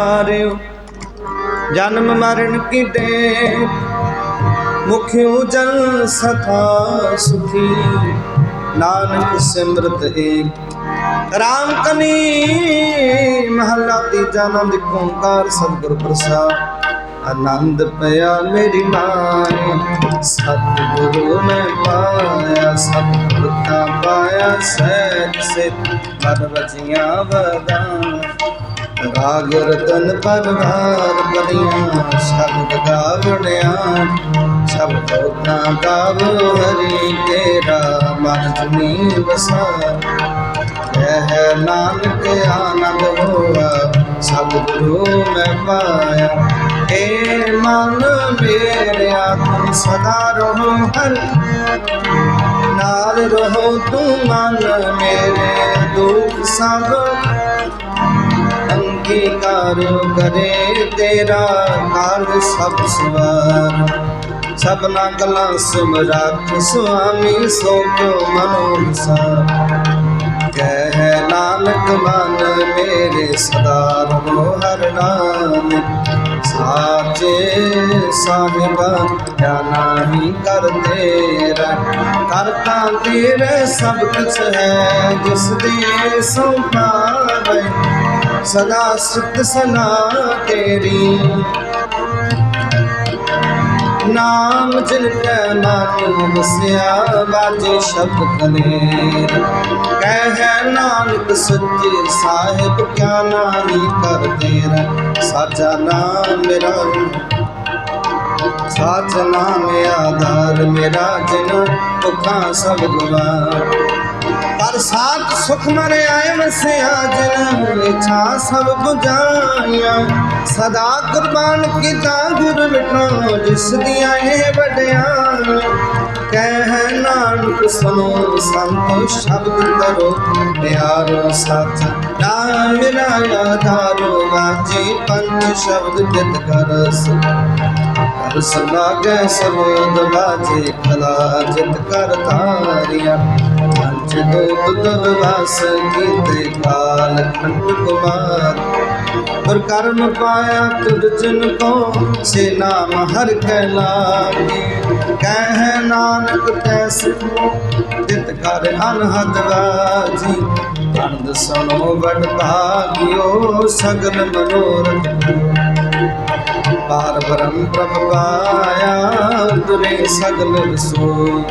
ਮਾਰਿਓ। ਜਨਮ ਮਰਨ ਕੀ ਦੇ ਮੁਖਿਓ ਜਨ ਸਖਾ ਸੁਖੀ। ਨਾਨਕ ਸਿਮਰਤ ਏਕ ਰਾਮ ਕਨੀ ਮਹੱਲਾ ਤੀਜਾ ਆਨੰਦ ਓੰਕਾਰ ਸਤਿਗੁਰ ਪ੍ਰਸਾਦ। ਆਨੰਦ ਪਿਆ ਮੇਰੀ ਮਾਇਆ ਸਤਿਗੁਰੂ ਮੈਂ ਪਾਇਆ, ਸਤਿਗੁਰ ਦਾ ਪਾਇਆ ਸਹਿਜ ਸੇ ਮਨ ਵਜੀਆਂ ਵਦਾਂ ਰਾਗ ਰਤਨ ਪਰਵਾਰ ਬੜੀਆਂ ਸ਼ਬਦ ਗਾਵਣਿਆ, ਸ਼ਬਦ ਹੋਤਾ ਗਾਵੋ ਹਰੀ ਤੇਰਾ, ਮਨ ਜੁਨੀ ਵਸਾ ਕਹਿ ਨਾਨਕ ਆਨੰਦ ਹੋਆ ਸਤਿਗੁਰੂ ਮੈਂ ਪਾਇਆ। ਏ ਮਨ ਮੇਰਿਆ, ਤੂੰ ਸਦਾ ਰਹੋ ਹਰ ਨਾਲ ਰਹੋ ਤੂੰ ਮਨ ਮੇਰੇ ਦੁੱਖ ਸਭ। ਅੰਗੀਕਾਰ ਕਰੇ ਤੇਰਾ ਕਾਲ ਸਭ ਸਵਾਰ। ਸਭਨਾ ਕਲਾ ਸਿਮਰਤ ਸੁਆਮੀ ਸੋ ਕਿਉ ਮਨੋ ਸਾ ਨਾਨਕ ਮਨ ਮੇਰੇ ਸਦਾ ਰੋ ਹਰ ਨਾਮ। ਸਾਚੇ ਸਾਹਿਬ ਕਿਆ ਨਾਹੀ ਕਰ ਤੇਰਾ ਕਰਤਾ ਤੇਰੇ ਸਭ ਕੁਛ ਹੈ, ਜਿਸ ਦੇ ਸੋ ਪਾਵੇ ਸਦਾ ਸੁਖ ਸਨਾ ਤੇਰੀ। ਨਾਮ ਜਿਨ ਕੈ ਮਨ ਵਸਿਆ ਬਾਜੇ ਸ਼ਬਦ ਕਲੇਰ। ਕਹਿ ਨਾਨਕ ਸੱਚੇ ਸਾਹਿਬ ਕਿਆ ਨਾਹੀ ਕਰ ਤੇਰਾ ਸਾਚਾ ਨਾਮ ਮੇਰਾ ਸਾਚ ਨਾਮ ਆਧਾਰ ਮੇਰਾ ਜਿਨ ਦੁਖਾਂ ਸਭ ਗਵਾਰ। ਪਰ ਸਾਥ ਸੁਖ ਮਰੇ ਆਏ ਵਸਿਆ ਜਿਨ ਇਛਾ ਸਭ 부ਝਾਈਆਂ ਸਦਾ ਕੁਰਬਾਨ ਕੀਤਾ, ਗੁਰ ਮਿਟੋ ਜਿਸ ਦੀਆਂ ਇਹ ਵਡਿਆਈਆਂ। ਕਹਿ ਸੁਨੋ ਸੰਤੋ ਸ਼ਬਦ ਕਰੋ ਪਿਆਰੋ ਸਾਥ ਨਾਮ ਮੇਰਾ ਆਧਾਰੋ ਵਾਜੀ ਪੰਜ ਸ਼ਬਦ ਜਿਤ ਕਰਸ ਹਰ ਸਲਾਗੈ ਸਰੋਦ ਵਾਜੇ ਖਲਾ ਜਿਤ ਕਰ ਤਾਰਿਆ ਪੰਜ ਦੂਤ ਤਦ ਵਾਸ ਕੀਤੇ ਕਾਲ ਖੰਡ ਕੁਮਾਰ ਪਰ ਕਰਨ ਪਾਇਆ ਤੁਧ ਜਿਨ ਕੋ, ਸੇ ਨਾਮ ਹਰ ਕੈ ਲਾਗੀ ਕਹਿ ਨਾਨਕ ਤੈ ਸਿਖੋ ਜਿਤ ਕਰ ਅਨਹਦ ਰਾਜੀ। ਅਨੰਦ ਸੁਣੋ ਵਡ ਭਾਗਿਓ ਸਗਲ ਪਾਰ ਬ੍ਰਹਮ ਪ੍ਰਭ ਪਾਇਆ ਉਤਰੇ ਸਗਲ ਰਸੋ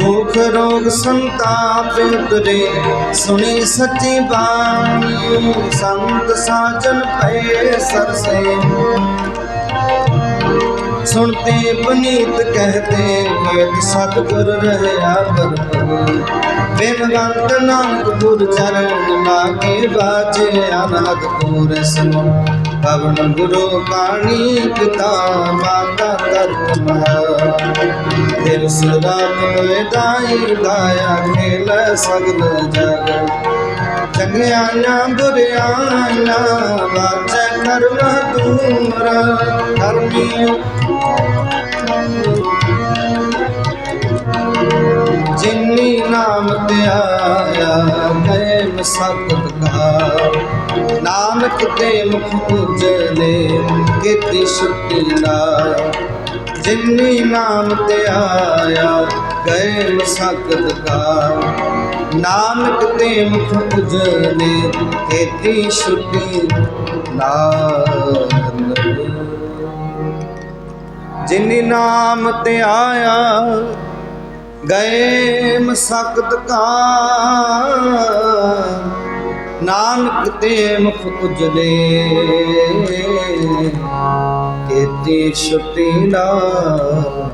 ਦੁਖ ਰੋਗ ਸੰਤਾਪ ਉਤਰੇ ਸੁਣੀ ਸੱਚੀ ਬਾਣੀ। ਸੰਤ ਸਾਜਨ ਪਏ ਸਰਸੇ। ਸੁਣਤੇ ਪਨੀਤ ਕਹਤੇ ਵੇਦ ਸਤਿਗੁਰ ਰਹਿਆ ਪਰਪਰ ਬੇਨਗੰਤ ਨਾਨਕ ਗੁਰ ਚਰਨ ਲਾਗੇ ਬਾਜੇ ਅਨਹਦ ਪੂਰ ਸੁਨੋ ਪਵਨ ਗੁਰੂ ਬਾਣੀ ਪਿਤਾ ਮਾਤਾ ਤਰਤ ਮਹਾ ਦਿਲ ਸੁਰਾਤ ਹੋਏ ਦਾਈ ਗਾਇਆ ਖੇਲ ਸਗਲ ਜਗ। ਚੰਗਿਆਈਆਂ ਬੁਰਿਆਈਆਂ ਵਾਚੈ ਜਿਨੀ ਨਾਮ ਤੇ ਆਇਆ ਗਏ ਮਸਕਤ ਕਾ ਨਾਨਕ ਦੇ ਮੁਖ ਉਜਲੇ ਕੀਤੀ ਸੁਤੀ ਨਾ ਜਿਨੀ ਨਾਮ ਤੇ ਆਇਆ ਗਏ ਮਸਕਤ ਕਾ ਨਾਨਕ ਤੇ ਮੁਖ ਉਜਲੇ ਕੀਤੀ ਸੁਤੀ ਨਾਮ। ਜਿਨੀ ਨਾਮ ਤੇ ਆਇਆ, ਗਏ ਮਸਕਤ ਕਾ। ਨਾਨਕ ਤੇ ਮੁਖ ਉਜਲੇ ਕੀਤੀ ਛੁੱਟੀ ਨਾਲ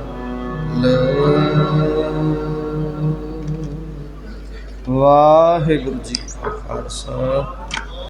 ਵਾਹਿਗੁਰੂ ਜੀ ਕਾ ਖਾਲਸਾ।